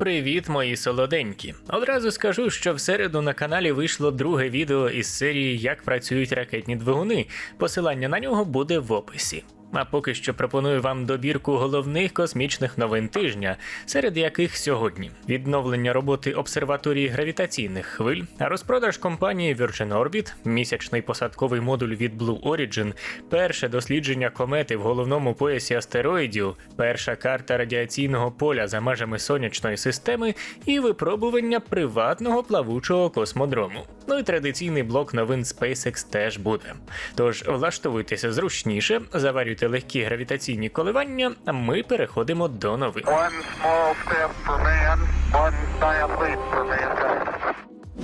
Привіт, мої солоденькі! Одразу скажу, що в середу на каналі вийшло друге відео із серії Як працюють ракетні двигуни. Посилання на нього буде в описі. А поки що пропоную вам добірку головних космічних новин тижня, серед яких сьогодні відновлення роботи обсерваторії гравітаційних хвиль, розпродаж компанії Virgin Orbit, місячний посадковий модуль від Blue Origin, перше дослідження комети в головному поясі астероїдів, перша карта радіаційного поля за межами сонячної системи і випробування приватного плавучого космодрому. Ну і традиційний блок новин SpaceX теж буде. Тож влаштовуйтеся зручніше, заварюйте легкі гравітаційні коливання, ми переходимо до новин. Mankind.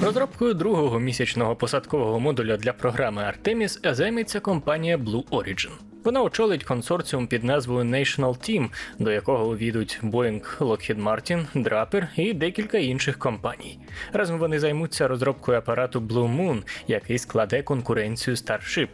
Розробкою другого місячного посадкового модуля для програми Artemis займеться компанія Blue Origin. Вона очолить консорціум під назвою National Team, до якого увійдуть Boeing, Lockheed Martin, Draper і декілька інших компаній. Разом вони займуться розробкою апарату Blue Moon, який складе конкуренцію Starship.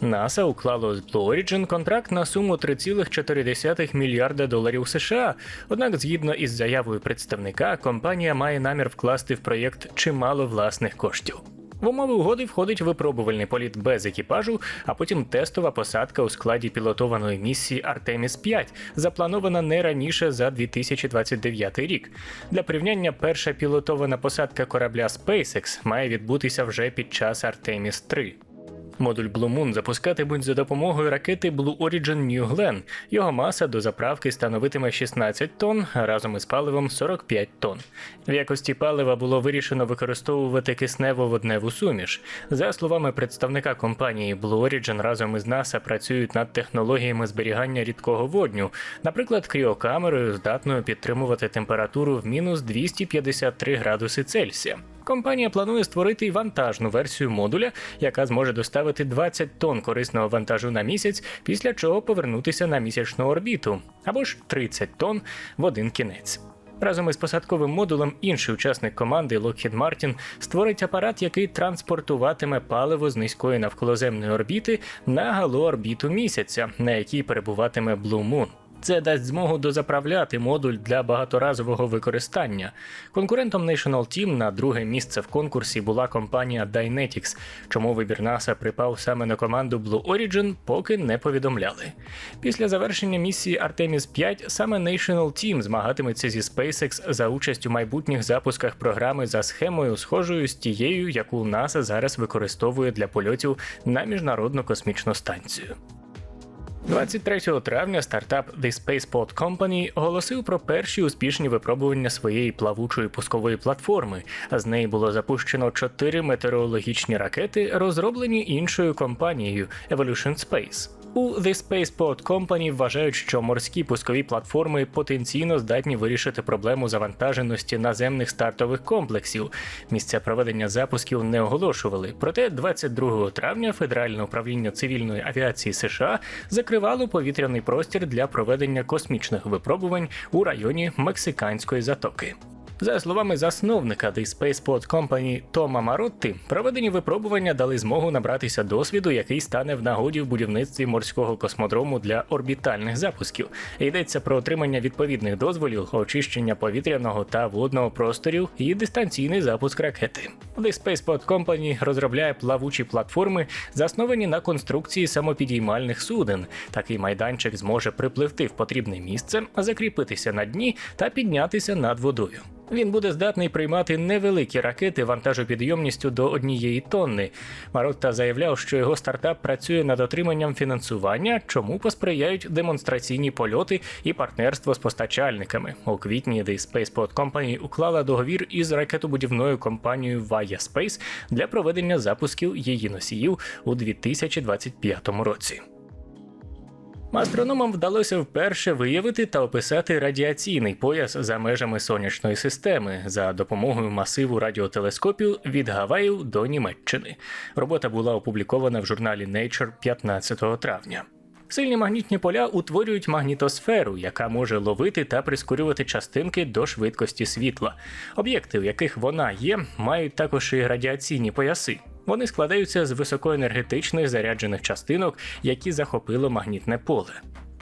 НАСА уклало з Blue Origin контракт на суму 3,4 мільярда доларів США. Однак, згідно із заявою представника, компанія має намір вкласти в проєкт чимало власних коштів. В умови угоди входить випробувальний політ без екіпажу, а потім тестова посадка у складі пілотованої місії Artemis 5, запланована не раніше за 2029 рік. Для порівняння, перша пілотована посадка корабля SpaceX має відбутися вже під час Artemis 3. Модуль Blue Moon запускатимуть за допомогою ракети Blue Origin New Glenn. Його маса до заправки становитиме 16 тонн, а разом із паливом 45 тонн. В якості палива було вирішено використовувати киснево-водневу суміш. За словами представника компанії Blue Origin, разом із НАСА працюють над технологіями зберігання рідкого водню, наприклад, кріокамерою, здатною підтримувати температуру в мінус 253 градуси Цельсія. Компанія планує створити й вантажну версію модуля, яка зможе доставити 20 тонн корисного вантажу на місяць, після чого повернутися на місячну орбіту, або ж 30 тонн в один кінець. Разом із посадковим модулем інший учасник команди Lockheed Martin створить апарат, який транспортуватиме паливо з низької навколоземної орбіти на галоорбіту місяця, на якій перебуватиме Blue Moon. Це дасть змогу дозаправляти модуль для багаторазового використання. Конкурентом National Team на друге місце в конкурсі була компанія Dynetics, чому вибір НАСА припав саме на команду Blue Origin, поки не повідомляли. Після завершення місії Artemis 5 саме National Team змагатиметься зі SpaceX за участь у майбутніх запусках програми за схемою, схожою з тією, яку НАСА зараз використовує для польотів на міжнародну космічну станцію. 23 травня стартап The Spaceport Company оголосив про перші успішні випробування своєї плавучої пускової платформи. З неї було запущено чотири метеорологічні ракети, розроблені іншою компанією Evolution Space. У The Spaceport Company вважають, що морські пускові платформи потенційно здатні вирішити проблему завантаженості наземних стартових комплексів. Місця проведення запусків не оголошували. Проте 22 травня Федеральне управління цивільної авіації США закривало повітряний простір для проведення космічних випробувань у районі Мексиканської затоки. За словами засновника The Spaceport Company Тома Маротти, проведені випробування дали змогу набратися досвіду, який стане в нагоді в будівництві морського космодрому для орбітальних запусків. Йдеться про отримання відповідних дозволів, очищення повітряного та водного просторів і дистанційний запуск ракети. The Spaceport Company розробляє плавучі платформи, засновані на конструкції самопідіймальних суден. Такий майданчик зможе припливти в потрібне місце, закріпитися на дні та піднятися над водою. Він буде здатний приймати невеликі ракети вантажопідйомністю до однієї тонни. Маротта заявляв, що його стартап працює над отриманням фінансування, чому посприяють демонстраційні польоти і партнерство з постачальниками. У квітні The Spaceport Company уклала договір із ракетобудівною компанією Vaya Space для проведення запусків її носіїв у 2025 році. Астрономам вдалося вперше виявити та описати радіаційний пояс за межами сонячної системи за допомогою масиву радіотелескопів від Гаваїв до Німеччини. Робота була опублікована в журналі Nature 15 травня. Сильні магнітні поля утворюють магнітосферу, яка може ловити та прискорювати частинки до швидкості світла. Об'єкти, в яких вона є, мають також і радіаційні пояси. Вони складаються з високоенергетичних заряджених частинок, які захопило магнітне поле.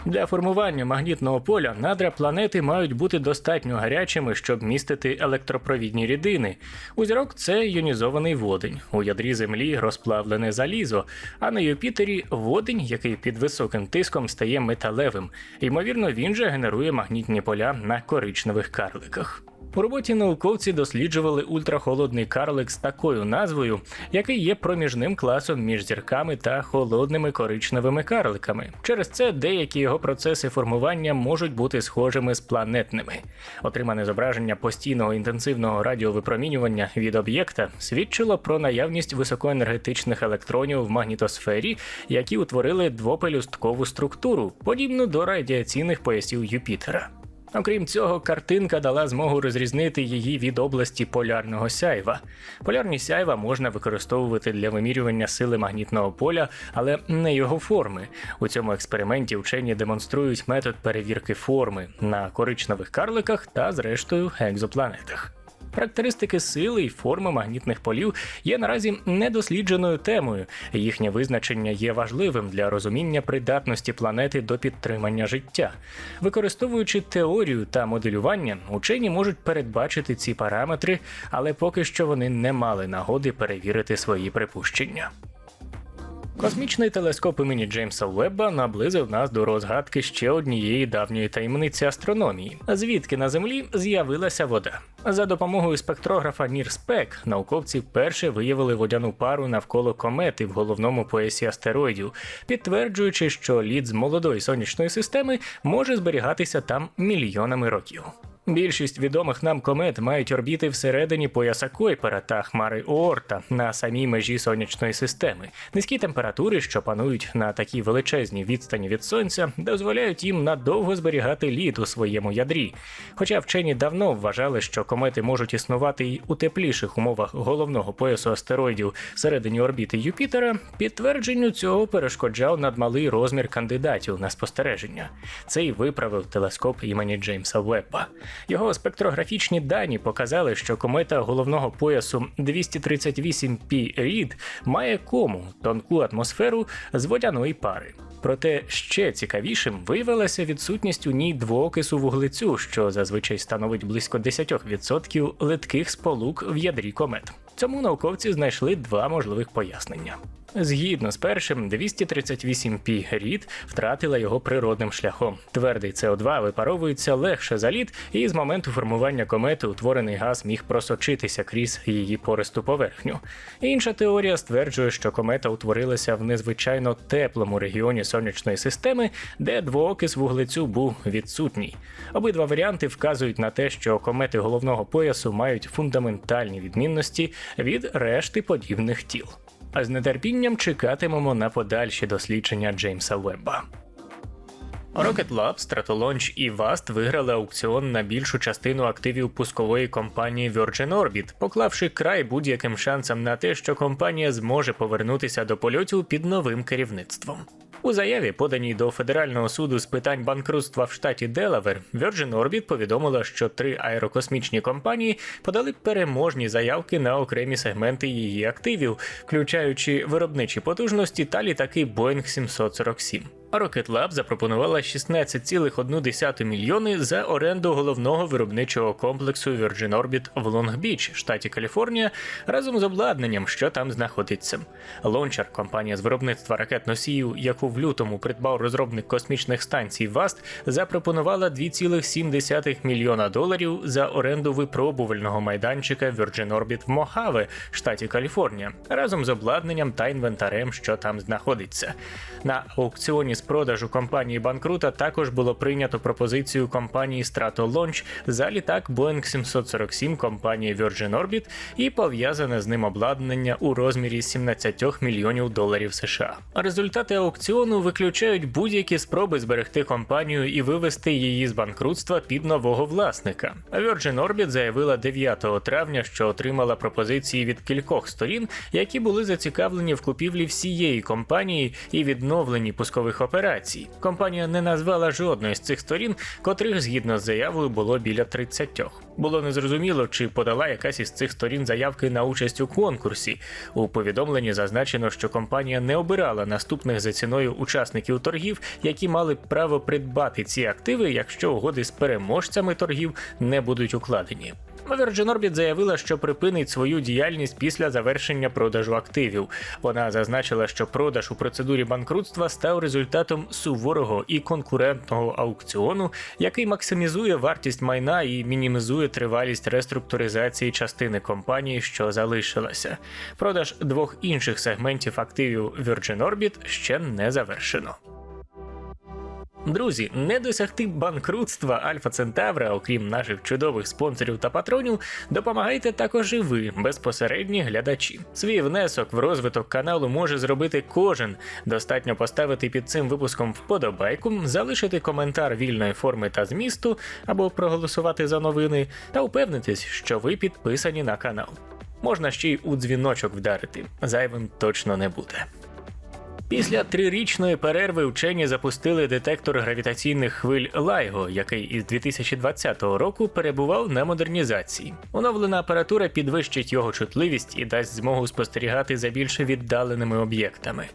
Для формування магнітного поля надра планети мають бути достатньо гарячими, щоб містити електропровідні рідини. У зірок це іонізований водень. У ядрі Землі розплавлене залізо, а на Юпітері водень, який під високим тиском стає металевим. Ймовірно, він же генерує магнітні поля на коричневих карликах. У роботі науковці досліджували ультрахолодний карлик з такою назвою, який є проміжним класом між зірками та холодними коричневими карликами. Через це деякі його процеси формування можуть бути схожими з планетними. Отримане зображення постійного інтенсивного радіовипромінювання від об'єкта свідчило про наявність високоенергетичних електронів в магнітосфері, які утворили двопелюсткову структуру, подібну до радіаційних поясів Юпітера. Окрім цього, картинка дала змогу розрізнити її від області полярного сяйва. Полярні сяйва можна використовувати для вимірювання сили магнітного поля, але не його форми. У цьому експерименті вчені демонструють метод перевірки форми на коричневих карликах та, зрештою, екзопланетах. Характеристики сили і форми магнітних полів є наразі недослідженою темою. Їхнє визначення є важливим для розуміння придатності планети до підтримання життя. Використовуючи теорію та моделювання, учені можуть передбачити ці параметри, але поки що вони не мали нагоди перевірити свої припущення. Космічний телескоп імені Джеймса Уебба наблизив нас до розгадки ще однієї давньої таємниці астрономії, звідки на землі з'явилася вода. За допомогою спектрографа Нірспек науковці вперше виявили водяну пару навколо комети в головному поясі астероїдів, підтверджуючи, що лід з молодої сонячної системи може зберігатися там мільйонами років. Більшість відомих нам комет мають орбіти всередині пояса Койпера та хмари Оорта на самій межі сонячної системи. Низькі температури, що панують на такій величезній відстані від сонця, дозволяють їм надовго зберігати лід у своєму ядрі. Хоча вчені давно вважали, що комети можуть існувати й у тепліших умовах головного поясу астероїдів всередині орбіти Юпітера, підтвердженню цього перешкоджав надмалий розмір кандидатів на спостереження. Це й виправив телескоп імені Джеймса Вебба. Його спектрографічні дані показали, що комета головного поясу 238 P Рід має кому тонку атмосферу з водяної пари. Проте ще цікавішим виявилася відсутність у ній двоокису вуглецю, що зазвичай становить близько 10% литких сполук в ядрі комет. Цьому науковці знайшли два можливих пояснення. Згідно з першим, 238 пі рід втратила його природним шляхом. Твердий СО2 випаровується легше за лід, і з моменту формування комети утворений газ міг просочитися крізь її пористу поверхню. Інша теорія стверджує, що комета утворилася в незвичайно теплому регіоні сонячної системи, де двоокис вуглецю був відсутній. Обидва варіанти вказують на те, що комети головного поясу мають фундаментальні відмінності від решти подібних тіл. А з нетерпінням чекатимемо на подальші дослідження Джеймса Вебба. Rocket Lab, Stratolaunch і VAST виграли аукціон на більшу частину активів пускової компанії Virgin Orbit, поклавши край будь-яким шансам на те, що компанія зможе повернутися до польотів під новим керівництвом. У заяві, поданій до Федерального суду з питань банкрутства в штаті Делавер, Virgin Orbit повідомила, що три аерокосмічні компанії подали переможні заявки на окремі сегменти її активів, включаючи виробничі потужності та літаки Boeing 747. Rocket Lab запропонувала 16,1 мільйони за оренду головного виробничого комплексу Virgin Orbit в Лонг-Біч, штаті Каліфорнія, разом з обладнанням, що там знаходиться. Лончер, компанія з виробництва ракет-носіїв, яку в лютому придбав розробник космічних станцій VAST, запропонувала 2,7 мільйона доларів за оренду випробувального майданчика Virgin Orbit в Мохаве, штаті Каліфорнія, разом з обладнанням та інвентарем, що там знаходиться. На аукціоні з продажу компанії банкрута також було прийнято пропозицію компанії Strato Launch за літак Boeing 747 компанії Virgin Orbit і пов'язане з ним обладнання у розмірі 17 мільйонів доларів США. Результати аукціону виключають будь-які спроби зберегти компанію і вивести її з банкрутства під нового власника. Virgin Orbit заявила 9 травня, що отримала пропозиції від кількох сторін, які були зацікавлені в купівлі всієї компанії і відновленні пускових операцій. Компанія не назвала жодної з цих сторін, котрих згідно з заявою було біля 30. Було незрозуміло, чи подала якась із цих сторін заявки на участь у конкурсі. У повідомленні зазначено, що компанія не обирала наступних за ціною учасників торгів, які мали право придбати ці активи, якщо угоди з переможцями торгів не будуть укладені. Virgin Orbit заявила, що припинить свою діяльність після завершення продажу активів. Вона зазначила, що продаж у процедурі банкрутства став результатом суворого і конкурентного аукціону, який максимізує вартість майна і мінімізує тривалість реструктуризації частини компанії, що залишилася. Продаж двох інших сегментів активів Virgin Orbit ще не завершено. Друзі, не досягти банкрутства Альфа Центавра, окрім наших чудових спонсорів та патронів, допомагайте також і ви, безпосередні глядачі. Свій внесок в розвиток каналу може зробити кожен. Достатньо поставити під цим випуском вподобайку, залишити коментар вільної форми та змісту або проголосувати за новини, та упевнитись, що ви підписані на канал. Можна ще й у дзвіночок вдарити, зайвим точно не буде. Після трирічної перерви вчені запустили детектор гравітаційних хвиль LIGO, який із 2020 року перебував на модернізації. Оновлена апаратура підвищить його чутливість і дасть змогу спостерігати за більш віддаленими об'єктами.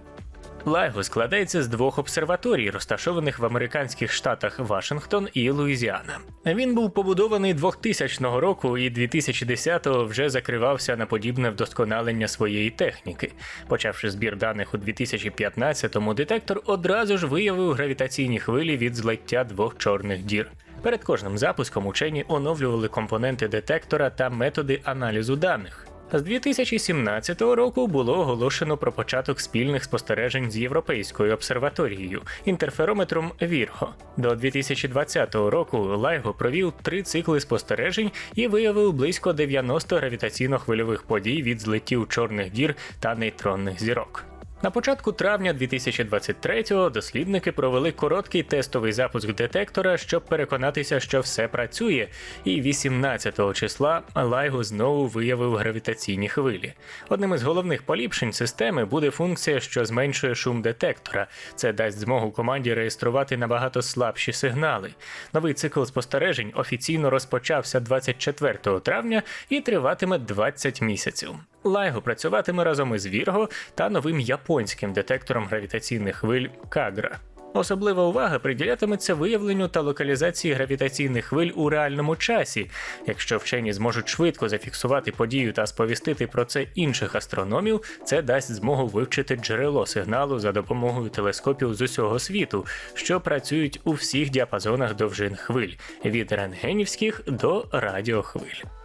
LIGO складається з двох обсерваторій, розташованих в американських штатах Вашингтон і Луїзіана. Він був побудований 2000 року і 2010-го вже закривався на подібне вдосконалення своєї техніки. Почавши збір даних у 2015-му, детектор одразу ж виявив гравітаційні хвилі від злиття двох чорних дір. Перед кожним запуском учені оновлювали компоненти детектора та методи аналізу даних. З 2017 року було оголошено про початок спільних спостережень з Європейською обсерваторією інтерферометром Вірго. До 2020 року Лайго провів три цикли спостережень і виявив близько 90 гравітаційно-хвильових подій від злиттів чорних дір та нейтронних зірок. На початку травня 2023-го дослідники провели короткий тестовий запуск детектора, щоб переконатися, що все працює, і 18 числа LIGO знову виявив гравітаційні хвилі. Одним із головних поліпшень системи буде функція, що зменшує шум детектора. Це дасть змогу команді реєструвати набагато слабші сигнали. Новий цикл спостережень офіційно розпочався 24 травня і триватиме 20 місяців. LIGO працюватиме разом із Virgo та новим японським детектором гравітаційних хвиль Кагра. Особлива увага приділятиметься виявленню та локалізації гравітаційних хвиль у реальному часі. Якщо вчені зможуть швидко зафіксувати подію та сповістити про це інших астрономів, це дасть змогу вивчити джерело сигналу за допомогою телескопів з усього світу, що працюють у всіх діапазонах довжин хвиль від рентгенівських до радіохвиль.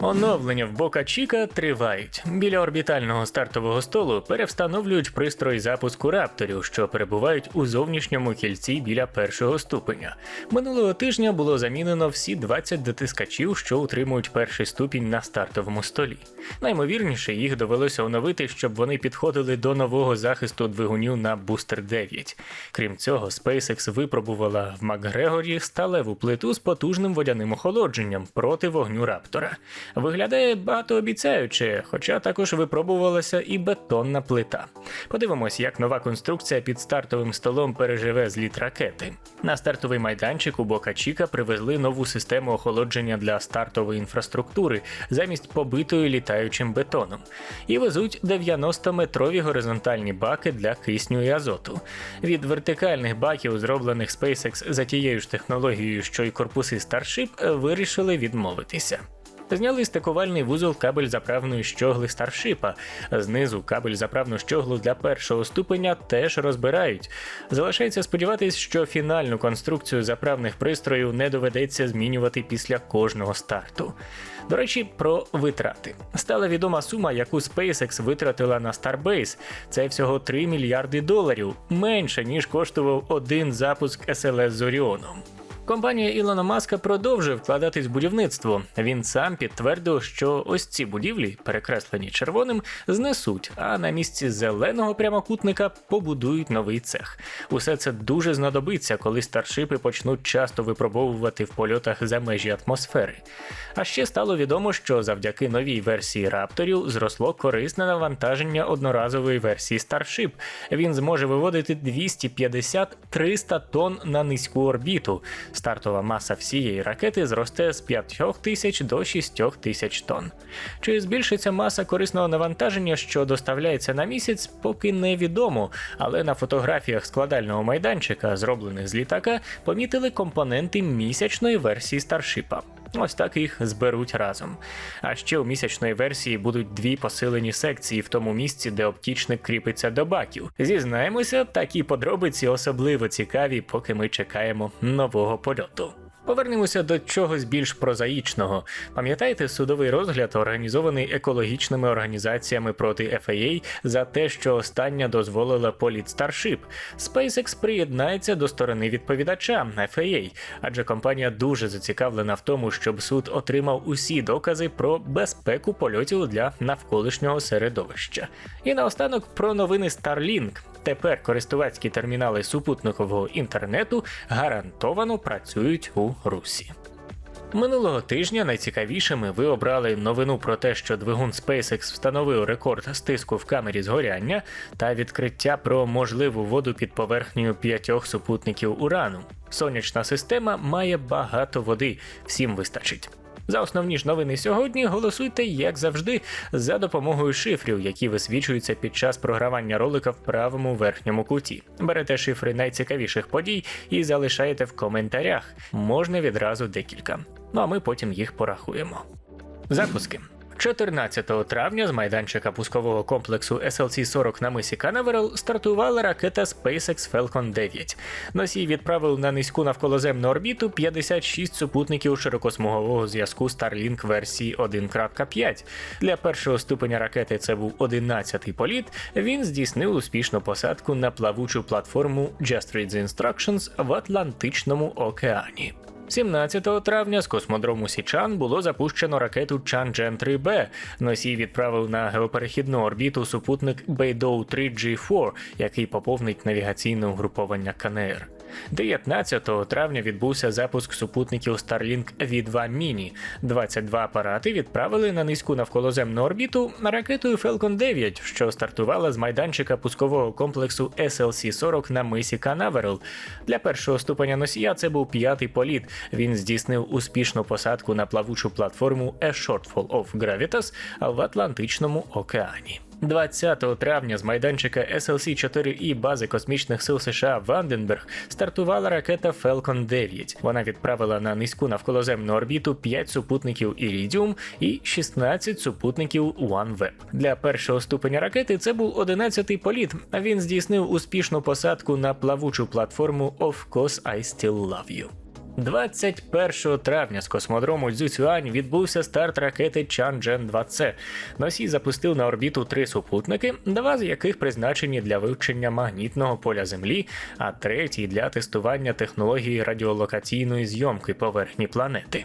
Оновлення в Бока Чіка тривають. Біля орбітального стартового столу перевстановлюють пристрої запуску рапторів, що перебувають у зовнішньому кільці біля першого ступеня. Минулого тижня було замінено всі 20 дотискачів, що утримують перший ступінь на стартовому столі. Наймовірніше, їх довелося оновити, щоб вони підходили до нового захисту двигунів на Booster 9. Крім цього, SpaceX випробувала в Макгрегорі сталеву плиту з потужним водяним охолодженням проти вогню Раптора. Виглядає багатообіцяюче, хоча також випробувалася і бетонна плита. Подивимось, як нова конструкція під стартовим столом переживе зліт ракети. На стартовий майданчик у Бока Чіка привезли нову систему охолодження для стартової інфраструктури замість побитої літаючим бетоном. І везуть 90-метрові горизонтальні баки для кисню і азоту. Від вертикальних баків, зроблених SpaceX за тією ж технологією, що й корпуси Starship, вирішили відмовитися. Зняли стикувальний вузол кабель заправної щогли старшипа. Знизу кабель заправну щоглу для першого ступеня теж розбирають. Залишається сподіватись, що фінальну конструкцію заправних пристроїв не доведеться змінювати після кожного старту. До речі, про витрати. Стала відома сума, яку SpaceX витратила на Starbase. Це всього 3 мільярди доларів, менше ніж коштував один запуск SLS з Оріоном. Компанія Ілона Маска продовжує вкладатись в будівництво. Він сам підтвердив, що ось ці будівлі, перекреслені червоним, знесуть, а на місці зеленого прямокутника побудують новий цех. Усе це дуже знадобиться, коли старшипи почнуть часто випробовувати в польотах за межі атмосфери. А ще стало відомо, що завдяки новій версії рапторів зросло корисне навантаження одноразової версії Starship. Він зможе виводити 250-300 тонн на низьку орбіту. Стартова маса всієї ракети зросте з 5 тисяч до 6 тисяч тонн. Чи збільшиться маса корисного навантаження, що доставляється на місяць, поки невідомо, але на фотографіях складального майданчика, зроблених з літака, помітили компоненти місячної версії Старшипа. Ось так їх зберуть разом. А ще у місячної версії будуть дві посилені секції в тому місці, де оптічник кріпиться до баків. Зізнаємося, такі подробиці особливо цікаві, поки ми чекаємо нового польоту. Повернемося до чогось більш прозаїчного. Пам'ятаєте судовий розгляд, організований екологічними організаціями проти FAA за те, що остання дозволила політ Starship? SpaceX приєднається до сторони відповідача FAA, адже компанія дуже зацікавлена в тому, щоб суд отримав усі докази про безпеку польотів для навколишнього середовища. І наостанок про новини Starlink. Тепер користувацькі термінали супутникового інтернету гарантовано працюють у Русі. Минулого тижня найцікавішими ви обрали новину про те, що двигун SpaceX встановив рекорд стиску в камері згоряння та відкриття про можливу воду під поверхнею п'ятьох супутників урану. Сонячна система має багато води, всім вистачить. За основні ж новини сьогодні голосуйте, як завжди, за допомогою шифрів, які висвічуються під час програвання ролика в правому верхньому куті. Берете шифри найцікавіших подій і залишаєте в коментарях. Можна відразу декілька. Ну а ми потім їх порахуємо. Запуски. 14 травня з майданчика пускового комплексу SLC-40 на мисі Канаверал стартувала ракета SpaceX Falcon 9. Носій відправив на низьку навколоземну орбіту 56 супутників широкосмугового зв'язку Starlink версії 1.5. Для першого ступеня ракети це був 11-й політ. Він здійснив успішну посадку на плавучу платформу Just Read Instructions в Атлантичному океані. 17 травня з космодрому Січан було запущено ракету Чанджен 3Б. Носій відправив на геоперехідну орбіту супутник Beidou 3G4, який поповнить навігаційне угруповання КНР. 19 травня відбувся запуск супутників Starlink V2 Mini. 22 апарати відправили на низьку навколоземну орбіту ракетою Falcon 9, що стартувала з майданчика пускового комплексу SLC-40 на мисі Канаверал. Для першого ступеня носія це був п'ятий політ. Він здійснив успішну посадку на плавучу платформу A Shortfall of Gravitas в Атлантичному океані. 20 травня з майданчика SLC-4E бази космічних сил США Ванденберг стартувала ракета Falcon 9. Вона відправила на низьку навколоземну орбіту 5 супутників Iridium і 16 супутників OneWeb. Для першого ступеня ракети це був 11-й політ. Він здійснив успішну посадку на плавучу платформу Of Course I Still Love You. 21 травня з космодрому Цзюцюань відбувся старт ракети Чанджен 2C. Носій запустив на орбіту три супутники, два з яких призначені для вивчення магнітного поля Землі, а третій для тестування технології радіолокаційної зйомки поверхні планети.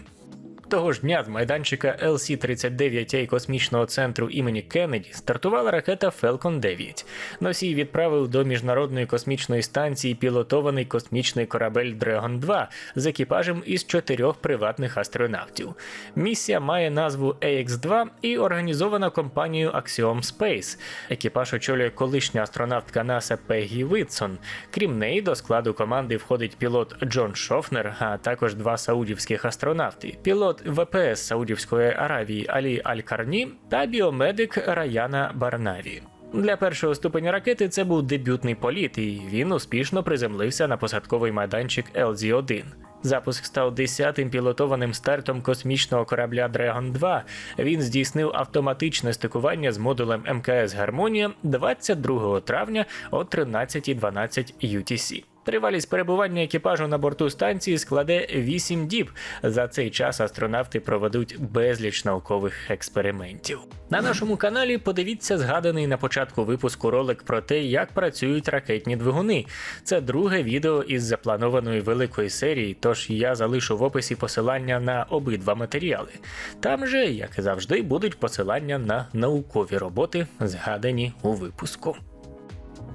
Того ж дня з майданчика LC-39A космічного центру імені Кеннеді стартувала ракета Falcon 9. Носій відправив до міжнародної космічної станції пілотований космічний корабель Dragon 2 з екіпажем із чотирьох приватних астронавтів. Місія має назву AX-2 і організована компанією Axiom Space. Екіпаж очолює колишня астронавтка НАСА Пегі Витсон. Крім неї, до складу команди входить пілот Джон Шофнер, а також два саудівських астронавти. Пілот ВПС Саудівської Аравії Алі Аль-Карні та біомедик Раяна Барнаві. Для першого ступеня ракети це був дебютний політ, і він успішно приземлився на посадковий майданчик LZ-1. Запуск став 10-тим пілотованим стартом космічного корабля Dragon 2. Він здійснив автоматичне стикування з модулем МКС Гармонія 22 травня о 13.12 UTC. Тривалість перебування екіпажу на борту станції складе 8 діб. За цей час астронавти проведуть безліч наукових експериментів. На нашому каналі подивіться згаданий на початку випуску ролик про те, як працюють ракетні двигуни. Це друге відео із запланованої великої серії, тож я залишу в описі посилання на обидва матеріали. Там же, як і завжди, будуть посилання на наукові роботи, згадані у випуску.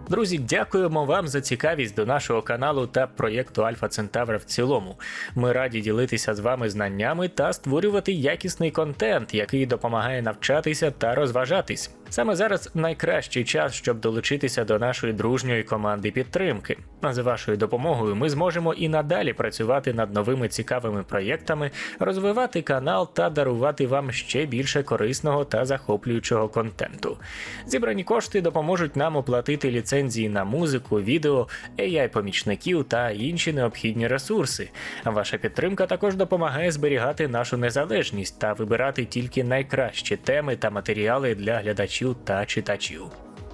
Друзі, дякуємо вам за цікавість до нашого каналу та проєкту Альфа Центавра в цілому. Ми раді ділитися з вами знаннями та створювати якісний контент, який допомагає навчатися та розважатись. Саме зараз найкращий час, щоб долучитися до нашої дружньої команди підтримки. А з вашою допомогою ми зможемо і надалі працювати над новими цікавими проєктами, розвивати канал та дарувати вам ще більше корисного та захоплюючого контенту. Зібрані кошти допоможуть нам оплатити ліцензії на музику, відео, AI-помічників та інші необхідні ресурси. Ваша підтримка також допомагає зберігати нашу незалежність та вибирати тільки найкращі теми та матеріали для глядачів та читачів.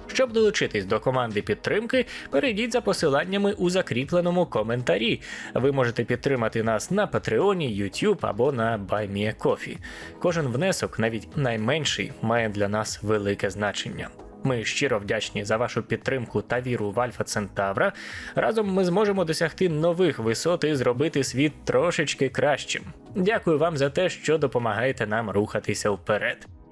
Щоб долучитись до команди підтримки, перейдіть за посиланнями у закріпленому коментарі. Ви можете підтримати нас на Патреоні, YouTube або на BuyMeACoffee. Кожен внесок, навіть найменший, має для нас велике значення. Ми щиро вдячні за вашу підтримку та віру в Альфа Центавра. Разом ми зможемо досягти нових висот і зробити світ трошечки кращим. Дякую вам за те, що допомагаєте нам рухатися вперед.